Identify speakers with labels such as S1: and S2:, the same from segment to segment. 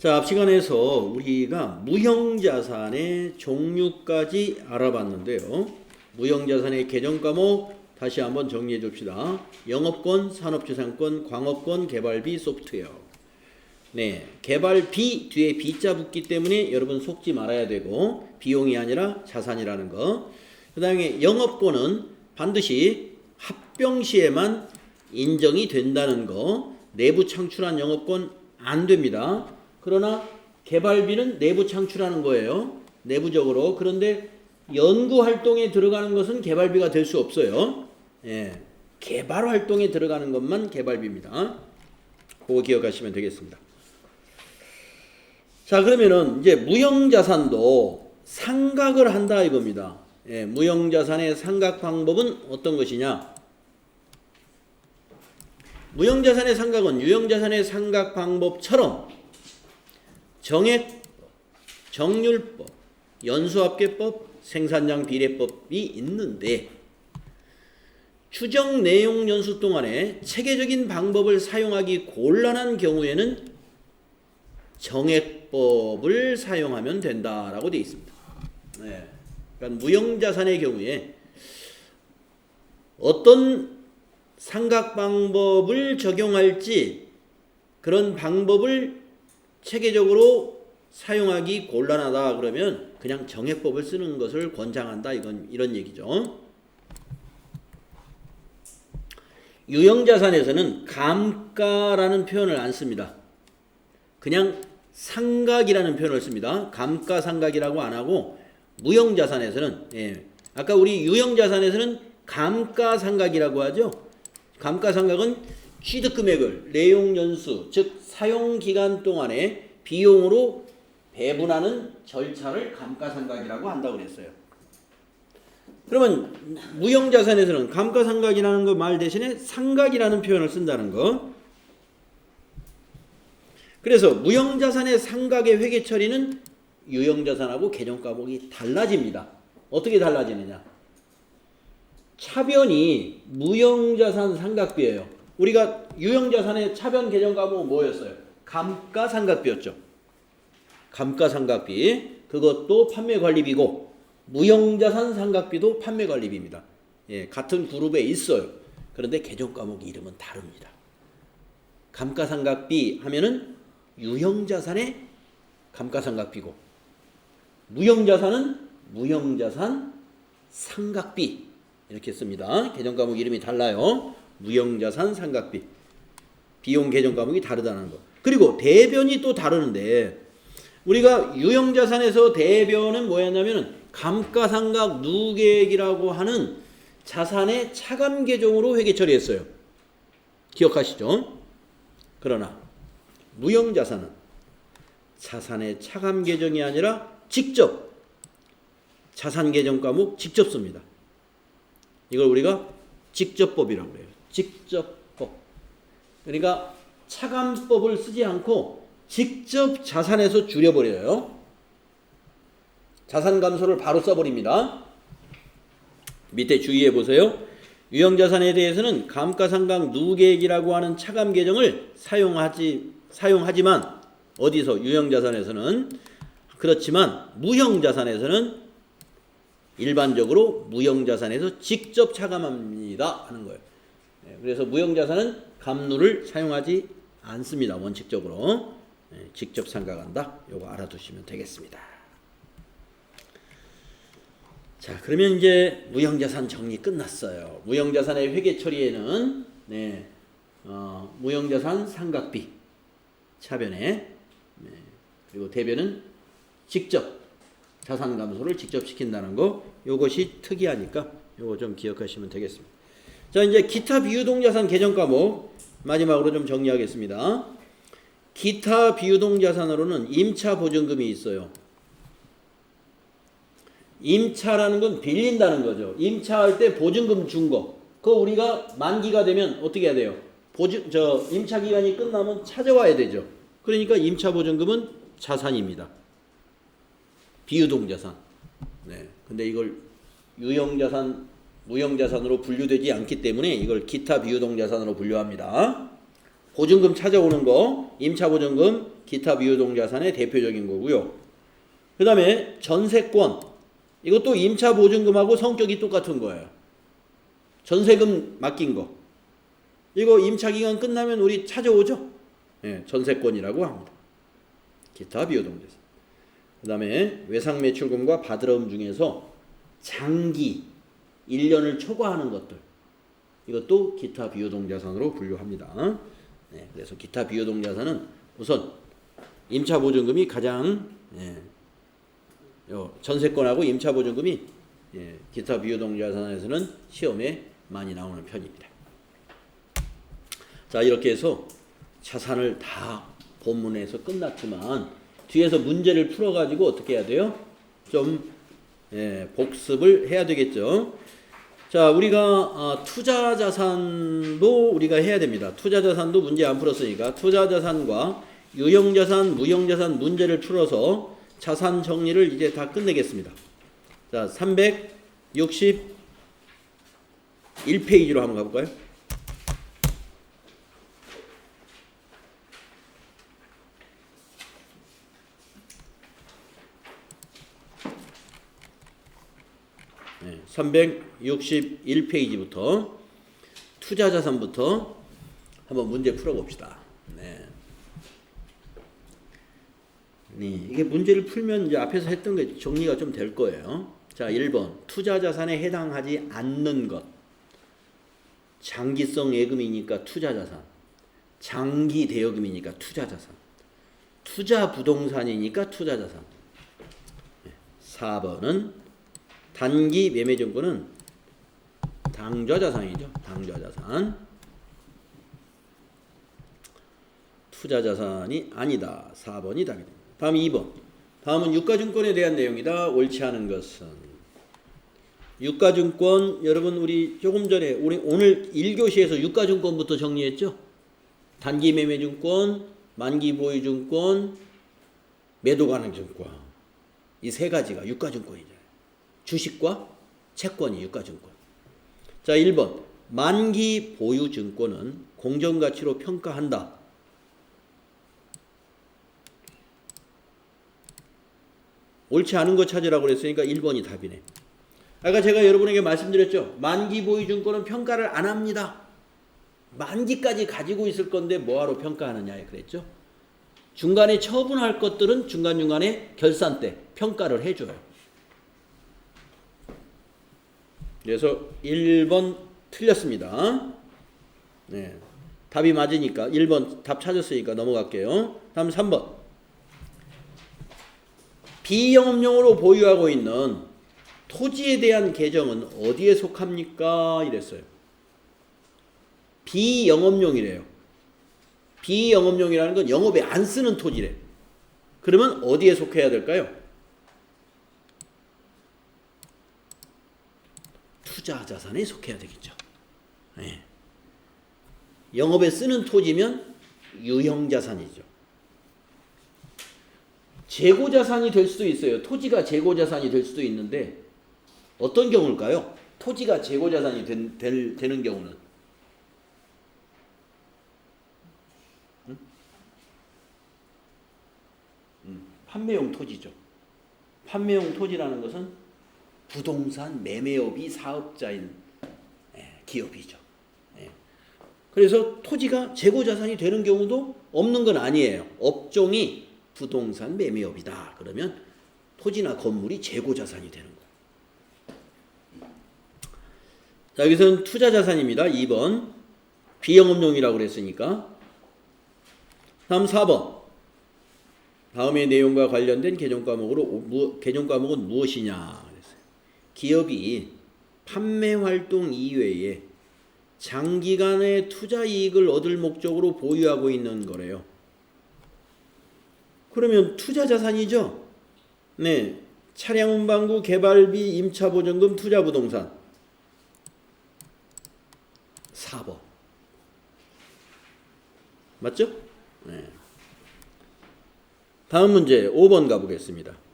S1: 자, 앞 시간에서 우리가 무형자산의 종류까지 알아봤는데요. 무형자산의 개정 과목 다시 한번 정리해 줍시다. 영업권, 산업주상권, 광업권, 개발비, 소프트웨어. 네, 개발비 뒤에 비자 붙기 때문에 여러분 속지 말아야 되고 비용이 아니라 자산이라는 거. 그다음에 영업권은 반드시 합병 시에만 인정이 된다는 거. 내부 창출한 영업권 안 됩니다. 그러나 개발비는 내부 창출하는 거예요. 내부적으로. 그런데 연구 활동에 들어가는 것은 개발비가 될 수 없어요. 예. 개발 활동에 들어가는 것만 개발비입니다. 그거 기억하시면 되겠습니다. 자, 그러면은 이제 무형 자산도 상각을 한다 이겁니다. 예, 무형 자산의 상각 방법은 어떤 것이냐? 무형 자산의 상각은 유형 자산의 상각 방법처럼 정액, 정률법, 연수합계법, 생산량 비례법이 있는데 추정 내용 연수 동안에 체계적인 방법을 사용하기 곤란한 경우에는 정액법을 사용하면 된다라고 되어 있습니다. 네. 그러니까 무형자산의 경우에 어떤 상각 방법을 적용할지 그런 방법을 체계적으로 사용하기 곤란하다 그러면 그냥 정액법을 쓰는 것을 권장한다 이건 이런 얘기죠. 유형자산에서는 감가라는 표현을 안 씁니다. 그냥 상각이라는 표현을 씁니다. 감가상각이라고 안 하고 무형자산에서는 예, 아까 우리 유형자산에서는 감가상각이라고 하죠. 감가상각은 취득 금액을 내용 연수 즉 사용 기간 동안에 비용으로 배분하는 절차를 감가상각이라고 한다고 그랬어요. 그러면 무형자산에서는 감가상각이라는 거 말 대신에 상각이라는 표현을 쓴다는 거. 그래서 무형자산의 상각의 회계 처리는 유형자산하고 개정 과목이 달라집니다. 어떻게 달라지느냐? 차변이 무형자산 상각비예요. 우리가 유형자산의 차변 개정 과목은 뭐였어요? 감가상각비였죠. 감가상각비 그것도 판매관리비고 무형자산 상각비도 판매관리비입니다. 예, 같은 그룹에 있어요. 그런데 개정 과목 이름은 다릅니다. 감가상각비 하면은 유형자산의 감가상각비고 무형자산은 무형자산 상각비 이렇게 씁니다. 개정 과목 이름이 달라요. 무형자산 상각비 비용 개정 과목이 다르다는 거. 그리고 대변이 또 다르는데 우리가 유형자산에서 대변은 뭐였냐면은 감가상각 누계액이라고 하는 자산의 차감 계정으로 회계 처리했어요. 기억하시죠? 그러나 무형자산은 자산의 차감 계정이 아니라 직접 자산 계정 과목 직접 씁니다. 이걸 우리가 직접법이라고 해요. 직접법. 그러니까 차감법을 쓰지 않고 직접 자산에서 줄여버려요. 자산 감소를 바로 써버립니다. 밑에 주의해 보세요. 유형 자산에 대해서는 감가상각 누계액이라고 하는 차감 계정을 사용하지 사용하지만 어디서 유형 자산에서는 그렇지만 무형 자산에서는 일반적으로 무형 자산에서 직접 차감합니다 하는 거예요. 네, 그래서 무형자산은 감누를 사용하지 않습니다. 원칙적으로 네, 직접 상각한다. 요거 알아두시면 되겠습니다. 자, 그러면 이제 무형자산 정리 끝났어요. 무형자산의 회계 처리에는 네, 어, 무형자산 상각비 차변에 네, 그리고 대변은 직접 자산 감소를 직접 시킨다는 거 요것이 특이하니까 요거 좀 기억하시면 되겠습니다. 자, 이제 기타 비유동자산 개정 과목 마지막으로 좀 정리하겠습니다. 기타 비유동자산으로는 임차 보증금이 있어요. 임차라는 건 빌린다는 거죠. 임차할 때 보증금 준 거. 그거 우리가 만기가 되면 어떻게 해야 돼요? 보증 저 임차 기간이 끝나면 찾아와야 되죠. 그러니까 임차 보증금은 자산입니다. 비유동 자산. 네. 근데 이걸 유형 자산, 무형 자산으로 분류되지 않기 때문에 이걸 기타 비유동 자산으로 분류합니다. 보증금 찾아오는 거, 임차 보증금, 기타 비유동 자산의 대표적인 거고요. 그 다음에 전세권 이것도 임차 보증금하고 성격이 똑같은 거예요. 전세금 맡긴 거. 이거 임차 기간 끝나면 우리 찾아오죠. 예, 전세권이라고 합니다. 기타 비유동 자산. 그 다음에 외상 매출금과 바드러움 중에서 장기 1년을 초과하는 것들 이것도 기타 비유동 자산으로 분류합니다. 네, 그래서 기타 비유동 자산은 우선 임차 보증금이 가장 예, 요 전세권하고 임차 보증금이 예, 기타 비유동 자산에서는 시험에 많이 나오는 편입니다. 자 이렇게 해서 자산을 다 본문에서 끝났지만 뒤에서 문제를 풀어가지고 어떻게 해야 돼요? 좀 예, 복습을 해야 되겠죠. 자, 우리가 아, 투자 자산도 우리가 해야 됩니다. 투자 자산도 문제 안 풀었으니까 투자 자산과 유형 자산, 무형 자산 문제를 풀어서 자산 정리를 이제 다 끝내겠습니다. 자, 361페이지로 한번 가볼까요? 네, 361페이지부터 투자 자산부터 한번 문제 풀어봅시다. 네. 네, 이게 문제를 풀면 이제 앞에서 했던 게 정리가 좀 될 거예요. 자, 1번. 투자 자산에 해당하지 않는 것. 장기성 예금이니까 투자 자산. 장기 대여금이니까 투자 자산. 투자 부동산이니까 투자 자산. 4번은 단기 매매 증권은 당좌 자산이죠. 당좌 자산. 투자 자산이 아니다. 4번이 답이 됩니다. 다음 2번. 다음은 유가증권에 대한 내용이다. 옳지 않은 것은 유가증권 여러분 우리 조금 전에 우리 오늘 1교시에서 유가증권부터 정리했죠. 단기 매매 증권, 만기 보유 증권, 매도 가능 증권 이 세 가지가 유가증권이죠. 주식과 채권이 유가증권. 자, 1번. 만기 보유 증권은 공정가치로 평가한다. 옳지 않은 거 찾으라고 그랬으니까 1번이 답이네. 아까 제가 여러분에게 말씀드렸죠. 만기 보유 증권은 평가를 안 합니다. 만기까지 가지고 있을 건데 뭐하러 평가하느냐 그랬죠. 중간에 처분할 것들은 중간중간에 결산 때 평가를 해줘요. 그래서 1번 틀렸습니다. 네. 답이 맞으니까 1번 답 찾았으니까 넘어갈게요. 다음 3번. 비영업용으로 보유하고 있는 토지에 대한 계정은 어디에 속합니까? 이랬어요. 비영업용이래요. 비영업용이라는 건 영업에 안 쓰는 토지래. 그러면 어디에 속해야 될까요? 투자 자산에 속해야 되겠죠. 예. 영업에 쓰는 토지면 유형 자산이죠. 재고 자산이 될 수도 있어요. 토지가 재고 자산이 될 수도 있는데 어떤 경우일까요? 토지가 재고 자산이 된, 될, 되는 경우는 판매용 토지죠. 판매용 토지라는 것은 부동산 매매업이 사업자인 예, 기업이죠. 예. 그래서 토지가 재고 자산이 되는 경우도 없는 건 아니에요. 업종이 부동산 매매업이다. 그러면 토지나 건물이 재고 자산이 되는 거예요. 자, 여기서는 투자 자산입니다. 2번. 비영업용이라고 그랬으니까. 다음 4번. 다음의 내용과 관련된 개정 과목으로 무, 개정 과목은 무엇이냐. 기업이 판매 활동 이외에 장기간의 투자 이익을 얻을 목적으로 보유하고 있는 거래요. 그러면 투자 자산이죠. 네. 차량 운반구 개발비 임차 보증금 투자 부동산 4번 맞죠? 네. 다음 문제 5번 가보겠습니다.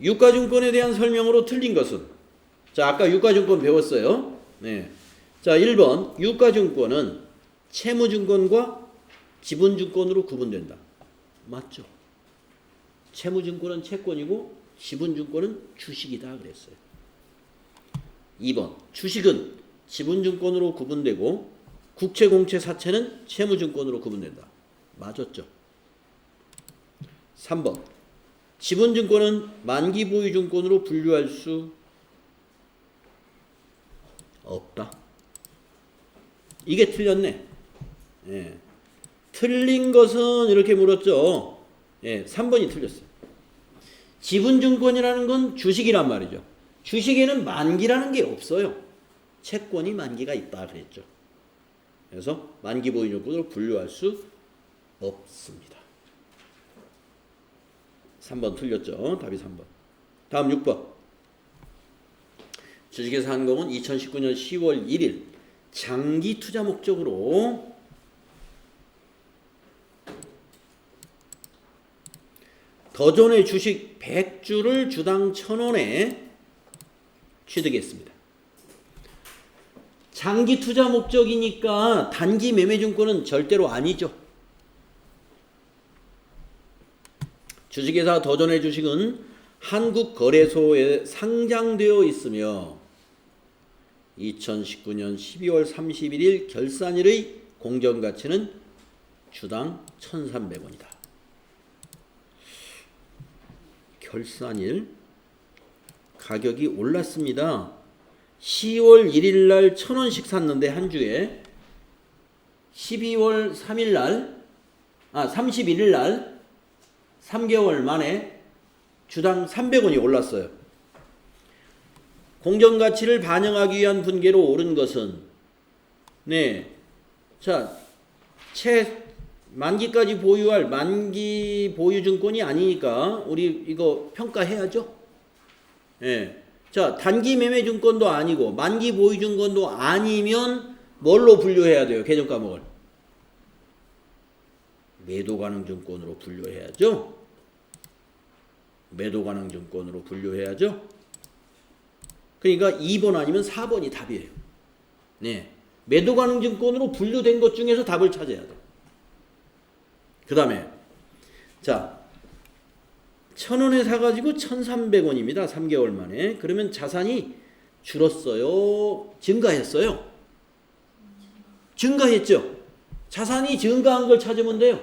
S1: 유가증권에 대한 설명으로 틀린 것은 자 아까 유가증권 배웠어요. 네. 자 1번 유가증권은 채무증권과 지분증권으로 구분된다. 맞죠? 채무증권은 채권이고 지분증권은 주식이다 그랬어요. 2번 주식은 지분증권으로 구분되고 국채, 공채, 사채는 채무증권으로 구분된다. 맞았죠? 3번 지분증권은 만기 보유증권으로 분류할 수 없다. 이게 틀렸네. 예. 틀린 것은 이렇게 물었죠. 예, 3번이 틀렸어요. 지분증권이라는 건 주식이란 말이죠. 주식에는 만기라는 게 없어요. 채권이 만기가 있다 그랬죠. 그래서 만기 보유증권으로 분류할 수 없습니다. 3번 틀렸죠. 답이 3번. 다음 6번. 주식에서 한 공은 2019년 10월 1일 장기 투자 목적으로 더존의 주식 100주를 주당 1000원에 취득했습니다. 장기 투자 목적이니까 단기 매매 증권은 절대로 아니죠. 주식회사 더존의 주식은 한국 거래소에 상장되어 있으며 2019년 12월 31일 결산일의 공정 가치는 주당 1,300원이다. 결산일 가격이 올랐습니다. 10월 1일 날 1,000원씩 샀는데 한 주에 12월 3일 날 아, 31일 날 3개월 만에 주당 300원이 올랐어요. 공정 가치를 반영하기 위한 분계로 오른 것은 네. 자, 채 만기까지 보유할 만기 보유 증권이 아니니까 우리 이거 평가해야죠. 예. 자, 단기 매매 증권도 아니고 만기 보유 증권도 아니면 뭘로 분류해야 돼요? 계정 과목을. 매도 가능 증권으로 분류해야죠. 매도 가능 증권으로 분류해야죠. 그러니까 2번 아니면 4번이 답이에요. 네. 매도 가능 증권으로 분류된 것 중에서 답을 찾아야 돼. 그 다음에, 자, 천 원에 사가지고 1,300원입니다. 3개월 만에. 그러면 자산이 줄었어요? 증가했어요? 증가했죠? 자산이 증가한 걸 찾으면 돼요.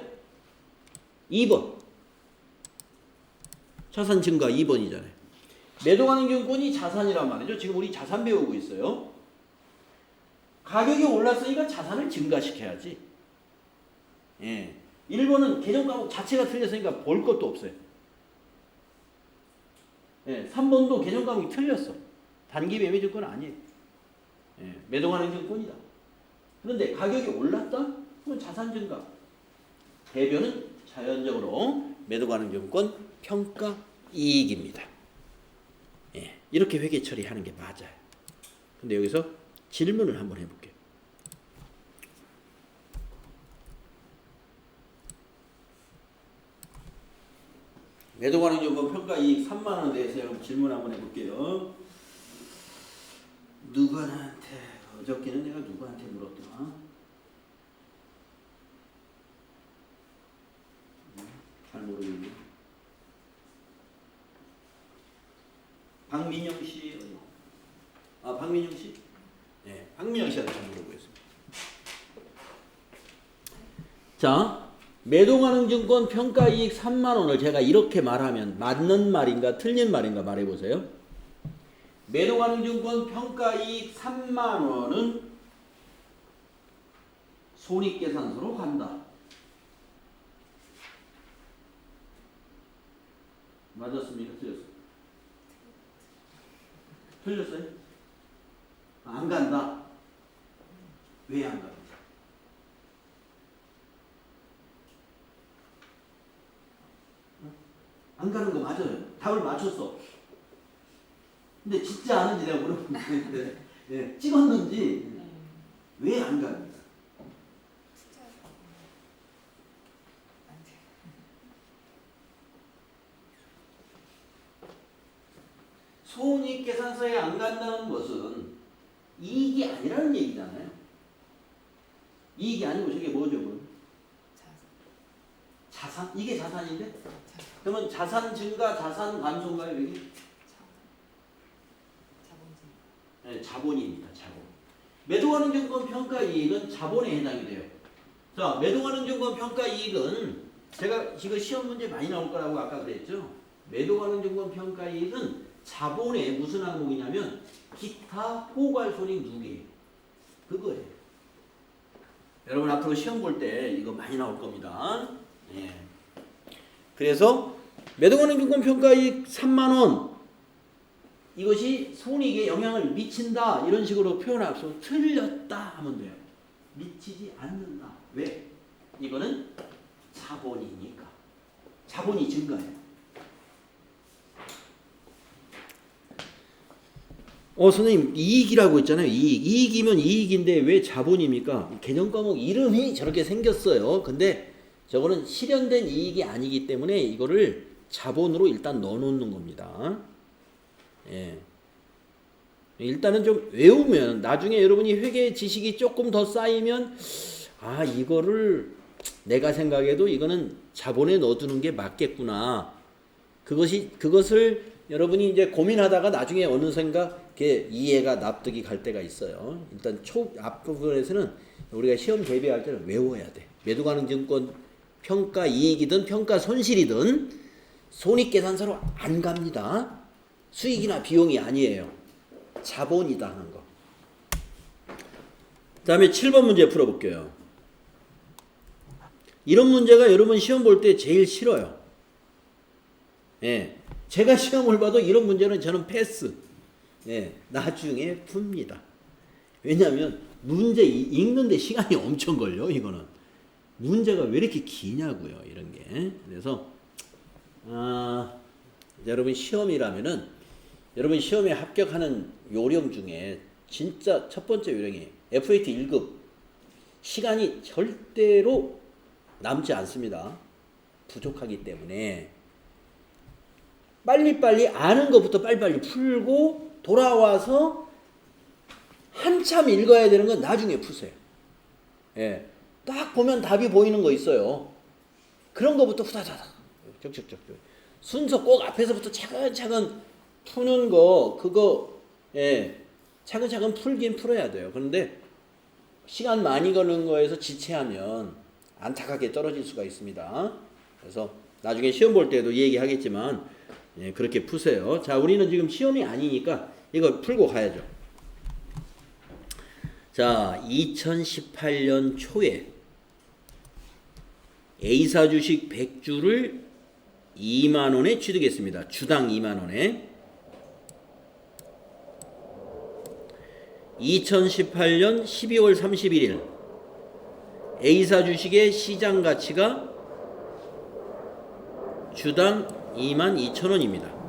S1: 2번. 자산 증가 2번이잖아요. 매도 가능 증권이 자산이란 말이죠. 지금 우리 자산 배우고 있어요. 가격이 올랐으니까 자산을 증가시켜야지. 예. 1번은 계정 과목 자체가 틀렸으니까 볼 것도 없어요. 예. 3번도 계정 과목이 틀렸어. 단기 매매 증권 아니에요. 예. 매도 가능 증권이다. 그런데 가격이 올랐다? 그건 자산 증가. 대변은 자연적으로 매도 가능 증권 평가 이익입니다. 예, 이렇게 회계 처리하는 게 맞아요. 근데 여기서 질문을 한번 해볼게요. 매도 가능 증권 평가 이익 3만 원 대해서 여러분 질문 한번 해볼게요. 누구한테 어저께는 내가 누구한테 물었더라? 잘 모르겠네. 박민영 씨 어디? 아 박민영 씨? 네, 박민영 씨한테 물어보겠습니다. 자, 매도 가능 증권 평가 이익 3만 원을 제가 이렇게 말하면 맞는 말인가 틀린 말인가 말해 보세요. 매도 가능 증권 평가 이익 3만 원은 손익계산서로 간다. 맞았습니까? 틀렸어요? 안 간다. 왜 안 갑니까? 안 가는 거 맞아요. 답을 맞췄어. 근데 진짜 아는지 내가 물어보는데 예, 찍었는지 왜안 갑니까? 손익 계산서에 안 간다는 것은 이익이 아니라는 얘기잖아요. 이익이 아니고 저게 뭐죠? 그럼?
S2: 자,
S1: 자산? 이게 자산인데?
S2: 자,
S1: 그러면 자산 증가, 자산 감소인가요? 여기?
S2: 자.
S1: 네, 자본입니다. 자본. 매도하는 증권 평가 이익은 자본에 해당이 돼요. 자, 매도하는 증권 평가 이익은 제가 이거 시험 문제 많이 나올 거라고 아까 그랬죠. 매도하는 증권 평가 이익은 자본의 무슨 항목이냐면 기타 포괄 손익 누계 그거예요. 여러분 앞으로 시험 볼 때 이거 많이 나올 겁니다. 예. 그래서 매도하는 증권 평가 이익 3만 원 이것이 손익에 영향을 미친다 이런 식으로 표현할 수 틀렸다 하면 돼요. 미치지 않는다. 왜? 이거는 자본이니까. 자본이 증가해요. 어 선생님 이익이라고 했잖아요. 이익. 이익이면 이익인데 왜 자본입니까? 개념 과목 이름이 저렇게 생겼어요. 근데 저거는 실현된 이익이 아니기 때문에 이거를 자본으로 일단 넣어 놓는 겁니다. 예. 일단은 좀 외우면 나중에 여러분이 회계 지식이 조금 더 쌓이면 아 이거를 내가 생각해도 이거는 자본에 넣어두는 게 맞겠구나. 그것이 그것을 여러분이 이제 고민하다가 나중에 어느 생각 이렇게 이해가 납득이 갈 때가 있어요. 일단 초 앞부분에서는 우리가 시험 대비할 때는 외워야 돼. 매도가능 증권 평가 이익이든 평가 손실이든 손익 계산서로 안 갑니다. 수익이나 비용이 아니에요. 자본이다 하는 거. 다음에 7번 문제 풀어볼게요. 이런 문제가 여러분 시험 볼 때 제일 싫어요. 예. 제가 시험을 봐도 이런 문제는 저는 패스. 예. 나중에 풉니다. 왜냐하면 문제 이- 읽는데 시간이 엄청 걸려, 이거는. 문제가 왜 이렇게 기냐고요, 이런 게. 그래서, 아, 여러분 시험이라면은 여러분 시험에 합격하는 요령 중에 진짜 첫 번째 요령이 FAT 1급 시간이 절대로 남지 않습니다. 부족하기 때문에 빨리빨리 아는 것부터 빨리빨리 풀고 돌아와서 한참 읽어야 되는 건 나중에 푸세요. 예. 딱 보면 답이 보이는 거 있어요. 그런 거부터 후다다닥 적적적 순서 꼭 앞에서부터 차근차근 푸는 거 그거 예 차근차근 풀긴 풀어야 돼요. 그런데 시간 많이 걸는 거에서 지체하면 안타깝게 떨어질 수가 있습니다. 그래서 나중에 시험 볼 때도 얘기하겠지만 예, 그렇게 푸세요. 자, 우리는 지금 시험이 아니니까 이거 풀고 가야죠. 자, 2018년 초에 A사 주식 100주를 2만 원에 취득했습니다. 주당 2만 원에 2018년 12월 31일 A사 주식의 시장 가치가 주당 2만 2천 원입니다.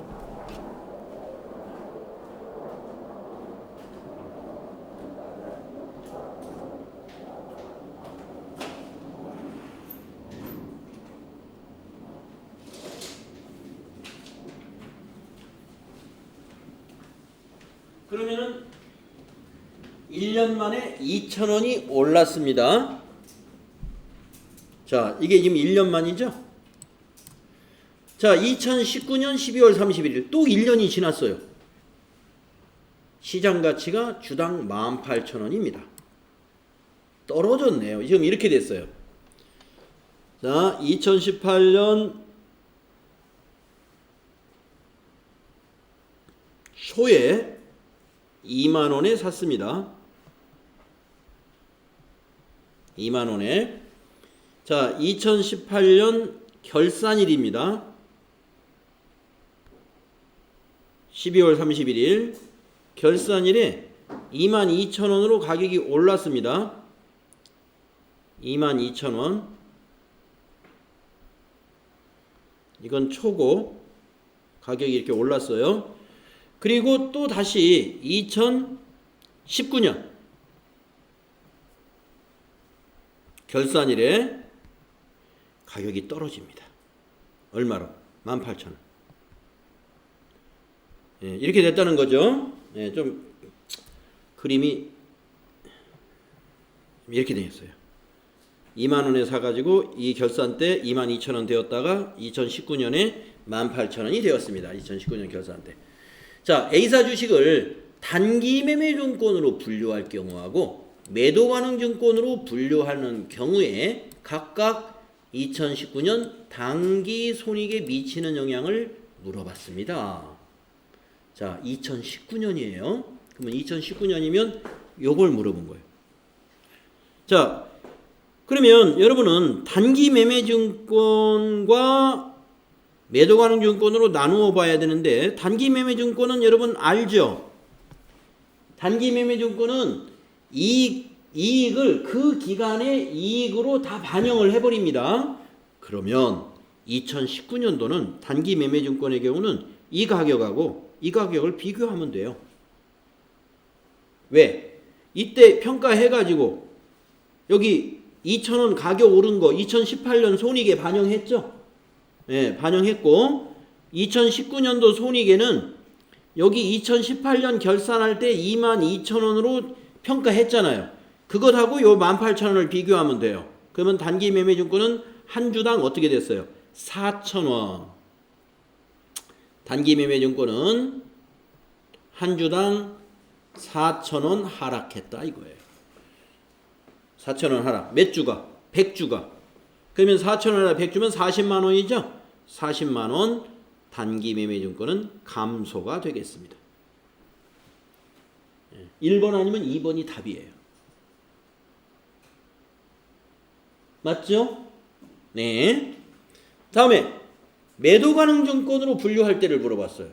S1: 그러면은 1년 만에 2천 원이 올랐습니다. 자, 이게 지금 1년 만이죠? 자, 2019년 12월 31일 또 1년이 지났어요. 시장 가치가 주당 18,000원입니다. 떨어졌네요. 지금 이렇게 됐어요. 자, 2018년 초에 2만 원에 샀습니다. 2만 원에 자, 2018년 결산일입니다. 12월 31일 결산일에 22,000원으로 가격이 올랐습니다. 22,000원. 이건 초고 가격이 이렇게 올랐어요. 그리고 또 다시 2019년 결산일에 가격이 떨어집니다. 얼마로? 18,000원. 예, 이렇게 됐다는 거죠. 예, 좀 그림이 이렇게 되었어요. 2만 원에 사가지고 이 결산 때 2만 2천 원 되었다가 2019년에 1만 8천 원이 되었습니다. 2019년 결산 때. 자, A사 주식을 단기 매매 증권으로 분류할 경우하고 매도 가능 증권으로 분류하는 경우에 각각 2019년 단기 손익에 미치는 영향을 물어봤습니다. 자, 2019년이에요. 그러면 2019년이면 요걸 물어본 거예요. 자, 그러면 여러분은 단기 매매 증권과 매도 가능 증권으로 나누어 봐야 되는데 단기 매매 증권은 여러분 알죠? 단기 매매 증권은 이익, 이익을 그 기간의 이익으로 다 반영을 해버립니다. 그러면 2019년도는 단기 매매 증권의 경우는 이 가격하고 이 가격을 비교하면 돼요. 왜? 이때 평가해가지고 여기 2,000원 가격 오른 거 2018년 손익에 반영했죠? 예, 반영했고 2019년도 손익에는 여기 2018년 결산할 때 22,000원으로 평가했잖아요. 그것하고 요 18,000원을 비교하면 돼요. 그러면 단기 매매 증권은 한 주당 어떻게 됐어요? 4,000원. 단기 매매 증권은 한 주당 4,000원 하락했다 이거예요. 4,000원 하락. 몇 주가? 100주가. 그러면 4,000원 하락 100주면 40만 원이죠? 40만 원 단기 매매 증권은 감소가 되겠습니다. 1번 아니면 2번이 답이에요. 맞죠? 네. 다음에 매도 가능 증권으로 분류할 때를 물어봤어요.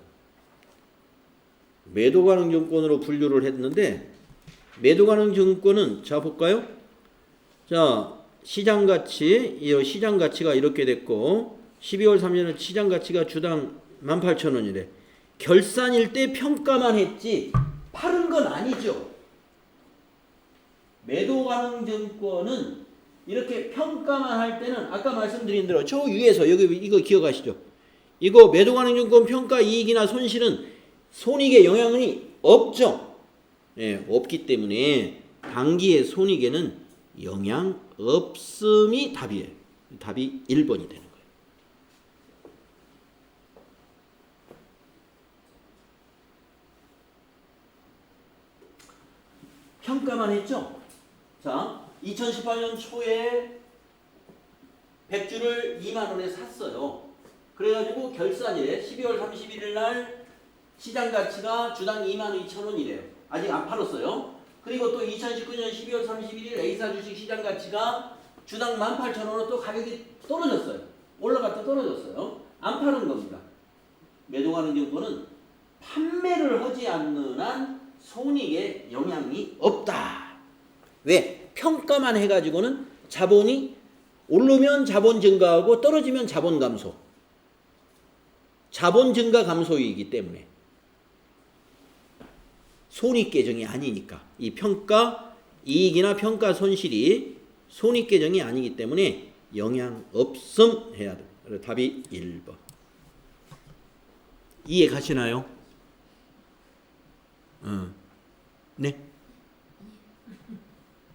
S1: 매도 가능 증권으로 분류를 했는데 매도 가능 증권은 자 볼까요? 자 시장 가치 이 시장 가치가 이렇게 됐고 12월 3일은 시장 가치가 주당 18,000원이래. 결산일 때 평가만 했지 팔은 건 아니죠. 매도 가능 증권은 이렇게 평가만 할 때는 아까 말씀드린 대로 저 위에서 여기 이거 기억하시죠? 이거 매도 가능 증권 평가 이익이나 손실은 손익에 영향이 없죠. 예, 없기 때문에 단기의 손익에는 영향 없음이 답이에요. 답이 1번이 되는 거예요. 평가만 했죠? 자, 2018년 초에 100주를 2만 원에 샀어요. 그래가지고 결산일에 12월 31일 날 시장 가치가 주당 2만 2천 원이래요. 아직 안 팔았어요. 그리고 또 2019년 12월 31일 A사 주식 시장 가치가 주당 18,000원으로 또 가격이 떨어졌어요. 올라갔다 떨어졌어요. 안 파는 겁니다. 매도가는 증권은 판매를 하지 않는 한 손익에 영향이 없다. 왜? 평가만 해가지고는 자본이 오르면 자본 증가하고 떨어지면 자본 감소. 자본 증가 감소이기 때문에 손익 계정이 아니니까 이 평가 이익이나 평가 손실이 손익 계정이 아니기 때문에 영향 없음 해야 돼. 답이 1번. 이해 가시나요? 어. 네.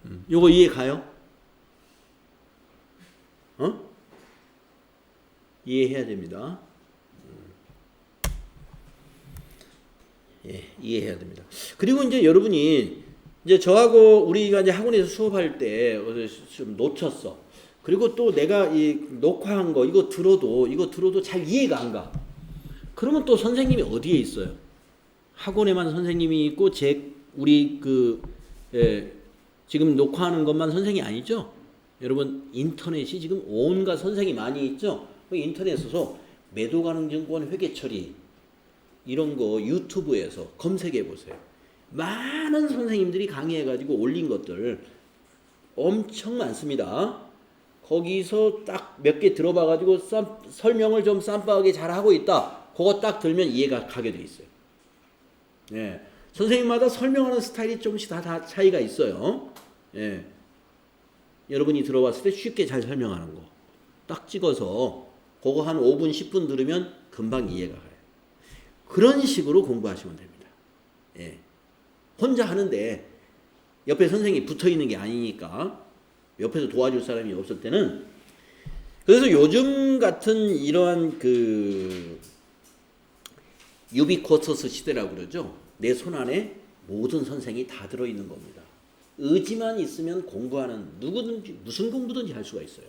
S1: 음. 요거 이해 가요? 어? 이해해야 됩니다. 예, 이해해야 됩니다. 그리고 이제 여러분이 이제 저하고 우리가 이제 학원에서 수업할 때 좀 놓쳤어. 그리고 또 내가 이 녹화한 거 이거 들어도 이거 들어도 잘 이해가 안 가. 그러면 또 선생님이 어디에 있어요? 학원에만 선생님이 있고 제 우리 그 예, 지금 녹화하는 것만 선생이 아니죠? 여러분 인터넷이 지금 온갖 선생이 많이 있죠? 그 인터넷에서 매도 가능 증권 회계 처리 이런 거 유튜브에서 검색해 보세요. 많은 선생님들이 강의해가지고 올린 것들 엄청 많습니다. 거기서 딱 몇 개 들어봐가지고 쌈, 설명을 좀 쌈박하게 잘 하고 있다. 그거 딱 들면 이해가 가게 돼 있어요. 예. 선생님마다 설명하는 스타일이 조금씩 다, 다 차이가 있어요. 예. 여러분이 들어봤을 때 쉽게 잘 설명하는 거. 딱 찍어서 그거 한 5분, 10분 들으면 금방 이해가 가요. 그런 식으로 공부하시면 됩니다. 예. 혼자 하는데 옆에 선생님이 붙어 있는 게 아니니까 옆에서 도와줄 사람이 없을 때는 그래서 요즘 같은 이러한 그 유비코서스 시대라고 그러죠. 내 손 안에 모든 선생이 다 들어 있는 겁니다. 의지만 있으면 공부하는 누구든지 무슨 공부든지 할 수가 있어요.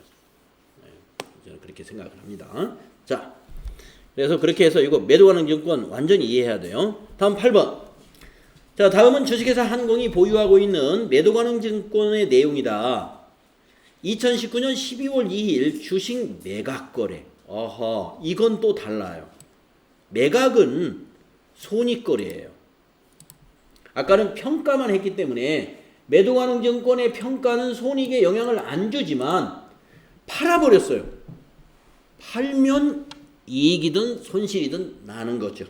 S1: 네, 저는 그렇게 생각을 합니다. 자, 그래서 그렇게 해서 이거 매도가능 증권 완전히 이해해야 돼요. 다음 8번. 자, 다음은 주식회사 한공이 보유하고 있는 매도 가능 증권의 내용이다. 2019년 12월 2일 주식 매각 거래. 어허, 이건 또 달라요. 매각은 손익 거래예요. 아까는 평가만 했기 때문에 매도 가능 증권의 평가는 손익에 영향을 안 주지만 팔아버렸어요. 팔면 이익이든 손실이든 나는 거죠.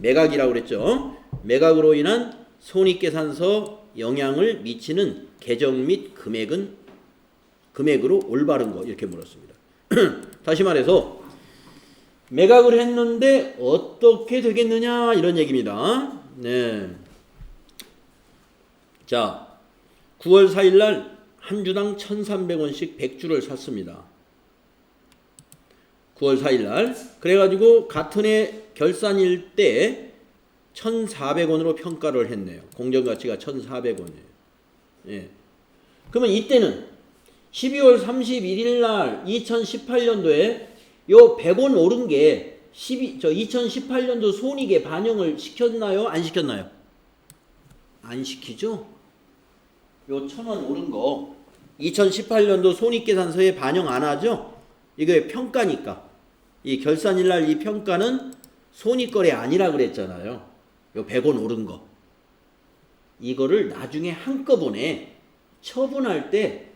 S1: 매각이라고 그랬죠. 매각으로 인한 손익계산서 영향을 미치는 계정 및 금액은 금액으로 올바른 거 이렇게 물었습니다. 다시 말해서 매각을 했는데 어떻게 되겠느냐 이런 얘기입니다. 네. 자, 9월 4일 날 한 주당 1,300원씩 100주를 샀습니다. 9월 4일 날 그래 가지고 같은 해 결산일 때 1,400원으로 평가를 했네요. 공정 가치가 1,400원이에요. 예. 그러면 이때는 12월 31일 날 2018년도에 요 100원 오른 게 12, 저 2018년도 손익에 반영을 시켰나요? 안 시켰나요? 안 시키죠? 요천원 오른 거 2018년도 손익계산서에 반영 안 하죠? 이게 평가니까 이 결산일 날 이 평가는 손익거래 아니라 그랬잖아요. 요 100원 오른 거 이거를 나중에 한꺼번에 처분할 때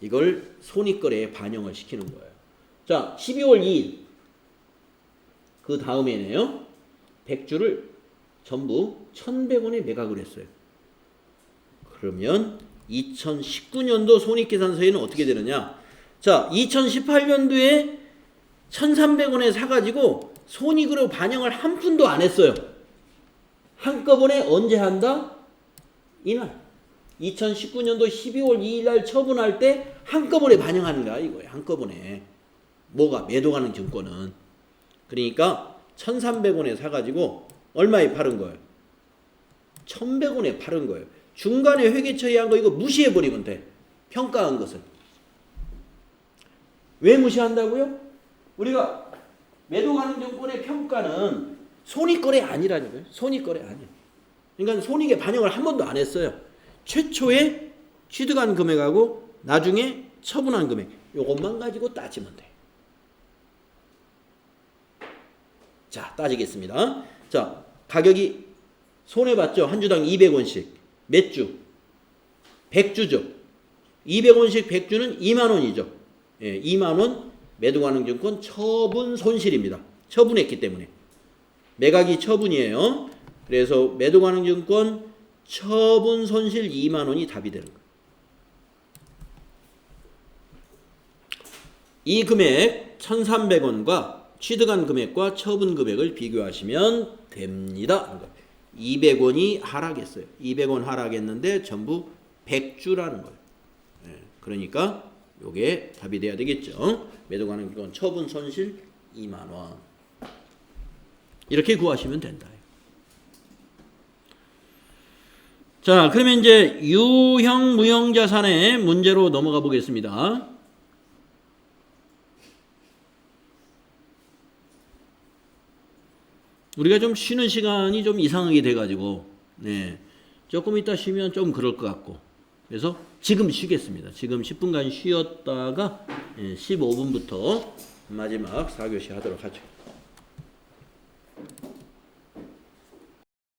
S1: 이걸 손익거래에 반영을 시키는 거예요. 자, 12월 2일 그 다음에네요. 100주를 전부 1,100원에 매각을 했어요. 그러면 2019년도 손익계산서에는 어떻게 되느냐? 자, 2018년도에 1,300원에 사가지고 손익으로 반영을 한 푼도 안 했어요. 한꺼번에 언제 한다? 이날. 2019년도 12월 2일 날 처분할 때 한꺼번에 반영하는 거야, 이거예요. 한꺼번에. 뭐가? 매도가는 증권은. 그러니까 1,300원에 사가지고 얼마에 파는 거예요? 1,100원에 파는 거예요. 중간에 회계 처리한 거 이거 무시해 버리면 돼. 평가한 것을. 왜 무시한다고요? 우리가 매도 가능 정권의 평가는 손익거래 아니라니까요. 손익거래 아니에요. 그러니까 손익에 반영을 한 번도 안 했어요. 최초에 취득한 금액하고 나중에 처분한 금액 요것만 가지고 따지면 돼. 자, 따지겠습니다. 자, 가격이 손해봤죠? 한 주당 200원씩. 몇 주? 100주죠. 200원씩 100주는 2만원이죠. 예, 2만원 매도가능증권 처분 손실입니다. 처분했기 때문에. 매각이 처분이에요. 그래서 매도가능증권 처분 손실 2만원이 답이 되는 거예요. 이 금액 1,300원과 취득한 금액과 처분 금액을 비교하시면 됩니다. 200원이 하락했어요. 200원 하락했는데 전부 100주라는 거예요. 예, 그러니까 요게 답이 돼야 되겠죠. 매도 가능 기건 처분 손실 2만 원. 이렇게 구하시면 된다. 자, 그러면 이제 유형 무형 자산의 문제로 넘어가 보겠습니다. 우리가 좀 쉬는 시간이 좀 이상하게 돼가지고 네. 조금 있다 쉬면 좀 그럴 것 같고 그래서 지금 쉬겠습니다. 지금 10분간 쉬었다가 예, 15분부터 마지막 4교시 하도록 하죠.